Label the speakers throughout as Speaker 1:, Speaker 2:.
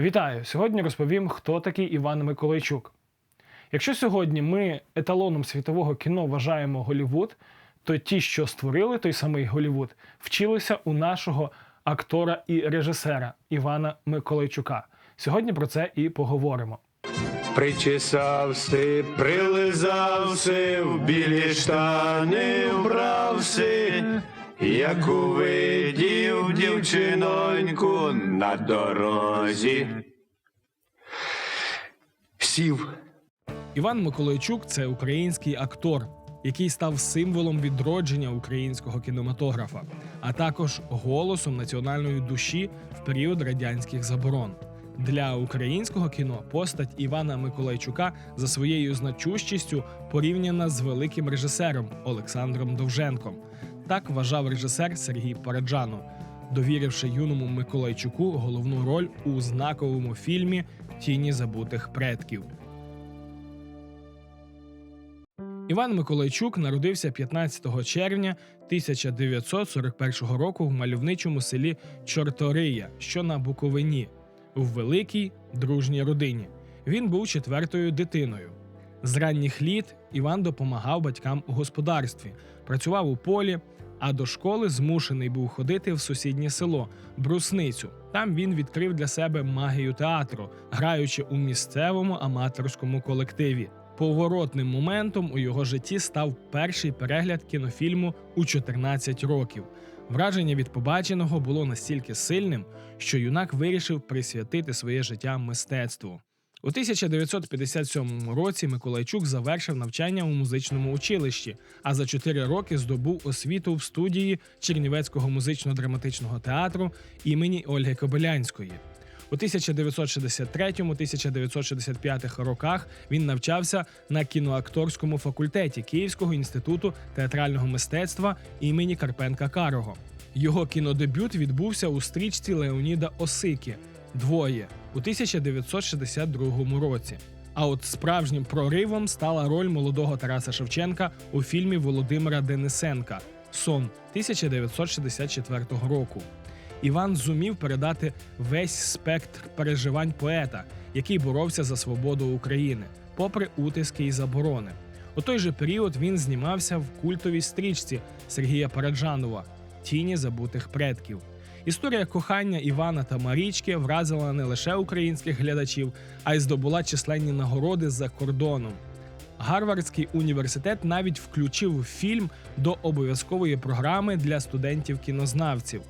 Speaker 1: Вітаю! Сьогодні розповім, хто такий Іван Миколайчук. Якщо сьогодні ми еталоном світового кіно вважаємо Голівуд, то ті, що створили той самий Голівуд, вчилися у нашого актора і режисера Івана Миколайчука. Сьогодні про це і поговоримо.
Speaker 2: Причесався, прилизався, в білі штани вбрався, як увидів дівчиноньку на дорозі. Сів.
Speaker 1: Іван Миколайчук це український актор, який став символом відродження українського кінематографа, а також голосом національної душі в період радянських заборон. Для українського кіно постать Івана Миколайчука за своєю значущістю порівняна з великим режисером Олександром Довженком. Так вважав режисер Сергій Параджанов, довіривши юному Миколайчуку головну роль у знаковому фільмі Тіні забутих предків. Іван Миколайчук народився 15 червня 1941 року в мальовничому селі Чортория, що на Буковині, в великій дружній родині. Він був четвертою дитиною. З ранніх літ Іван допомагав батькам у господарстві, працював у полі, а до школи змушений був ходити в сусіднє село Брусницю. Там він відкрив для себе магію театру, граючи у місцевому аматорському колективі. Поворотним моментом у його житті став перший перегляд кінофільму у 14 років. Враження від побаченого було настільки сильним, що юнак вирішив присвятити своє життя мистецтву. У 1957 році Миколайчук завершив навчання у музичному училищі, а за 4 роки здобув освіту в студії Чернівецького музично-драматичного театру імені Ольги Кобилянської. У 1963-1965 роках він навчався на кіноакторському факультеті Київського інституту театрального мистецтва імені Карпенка Карого. Його кінодебют відбувся у стрічці Леоніда Осики Двоє у 1962 році. А от справжнім проривом стала роль молодого Тараса Шевченка у фільмі Володимира Денисенка Сон 1964 року. Іван зумів передати весь спектр переживань поета, який боровся за свободу України, попри утиски і заборони. У той же період він знімався в культовій стрічці Сергія Параджанова Тіні забутих предків. Історія кохання Івана та Марічки вразила не лише українських глядачів, а й здобула численні нагороди за кордоном. Гарвардський університет навіть включив фільм до обов'язкової програми для студентів-кінознавців.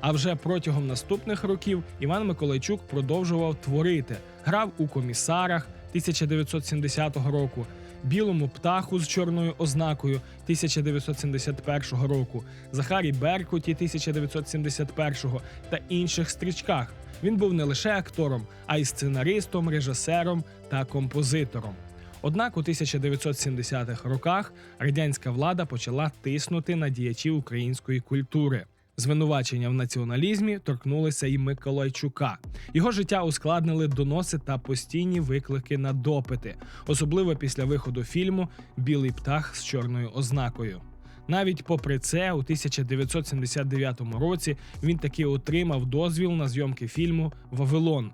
Speaker 1: А вже протягом наступних років Іван Миколайчук продовжував творити, грав у комісарах 1970 року, білому птаху з чорною ознакою 1971 року, Захарі Беркуті 1971 та інших стрічках. Він був не лише актором, а й сценаристом, режисером та композитором. Однак у 1970-х роках радянська влада почала тиснути на діячів української культури. Звинувачення в націоналізмі торкнулися і Миколайчука. Його життя ускладнили доноси та постійні виклики на допити, особливо після виходу фільму Білий птах з чорною ознакою. Навіть попри це, у 1979 році він таки отримав дозвіл на зйомки фільму Вавилон,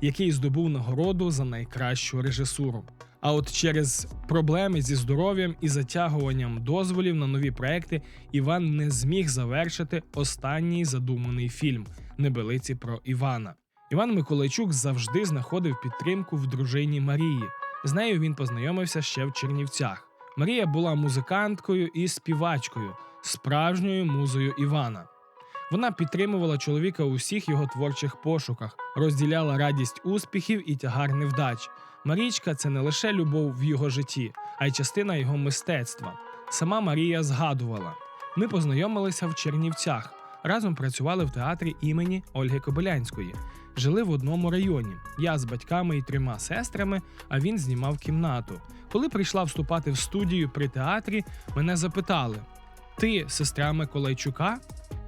Speaker 1: який здобув нагороду за найкращу режисуру. А от через проблеми зі здоров'ям і затягуванням дозволів на нові проекти Іван не зміг завершити останній задуманий фільм Небелиці про Івана. Іван Миколайчук завжди знаходив підтримку в дружині Марії. З нею він познайомився ще в Чернівцях. Марія була музиканткою і співачкою, справжньою музою Івана. Вона підтримувала чоловіка у всіх його творчих пошуках, розділяла радість успіхів і тягар невдач. Марічка це не лише любов в його житті, а й частина його мистецтва. Сама Марія згадувала: ми познайомилися в Чернівцях, разом працювали в театрі імені Ольги Кобилянської. Жили в одному районі. Я з батьками і трьома сестрами, а він знімав кімнату. Коли прийшла вступати в студію при театрі, мене запитали: Ти сестра Миколайчука?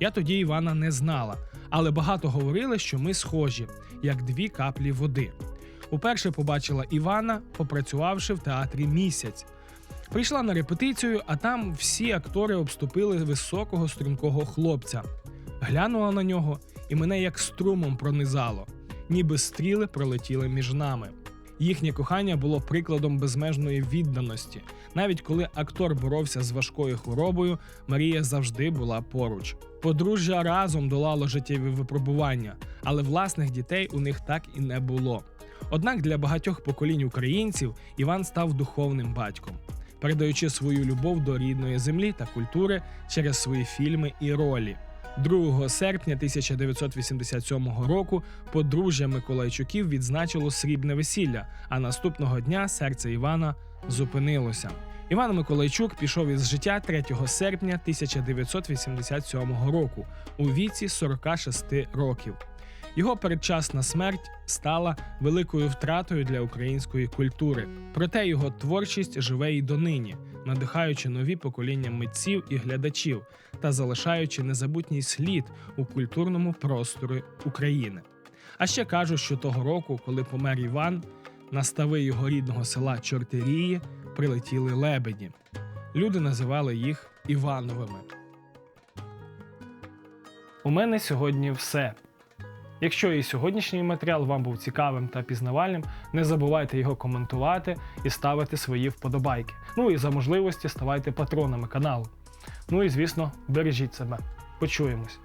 Speaker 1: Я тоді Івана не знала, але багато говорили, що ми схожі, як дві каплі води. Уперше побачила Івана, попрацювавши в театрі місяць. Прийшла на репетицію, а там всі актори обступили високого стрункого хлопця. Глянула на нього, і мене як струмом пронизало. ніби стріли пролетіли між нами. Їхнє кохання було прикладом безмежної відданості. Навіть коли актор боровся з важкою хворобою, Марія завжди була поруч. Подружжя разом долало життєві випробування, але власних дітей у них так і не було. Однак для багатьох поколінь українців Іван став духовним батьком, передаючи свою любов до рідної землі та культури через свої фільми і ролі. 2 серпня 1987 року подружжя Миколайчуків відзначило срібне весілля, а наступного дня серце Івана зупинилося. Іван Миколайчук пішов із життя 3 серпня 1987 року у віці 46 років. Його передчасна смерть стала великою втратою для української культури. Проте його творчість живе і донині, надихаючи нові покоління митців і глядачів та залишаючи незабутній слід у культурному просторі України. А ще кажуть, що того року, коли помер Іван, на стави його рідного села Чортерії прилетіли лебеді. Люди називали їх Івановими. У мене сьогодні все. Якщо і сьогоднішній матеріал вам був цікавим та пізнавальним, не забувайте його коментувати і ставити свої вподобайки. Ну і за можливості ставайте патронами каналу. Ну і звісно, бережіть себе. Почуємось.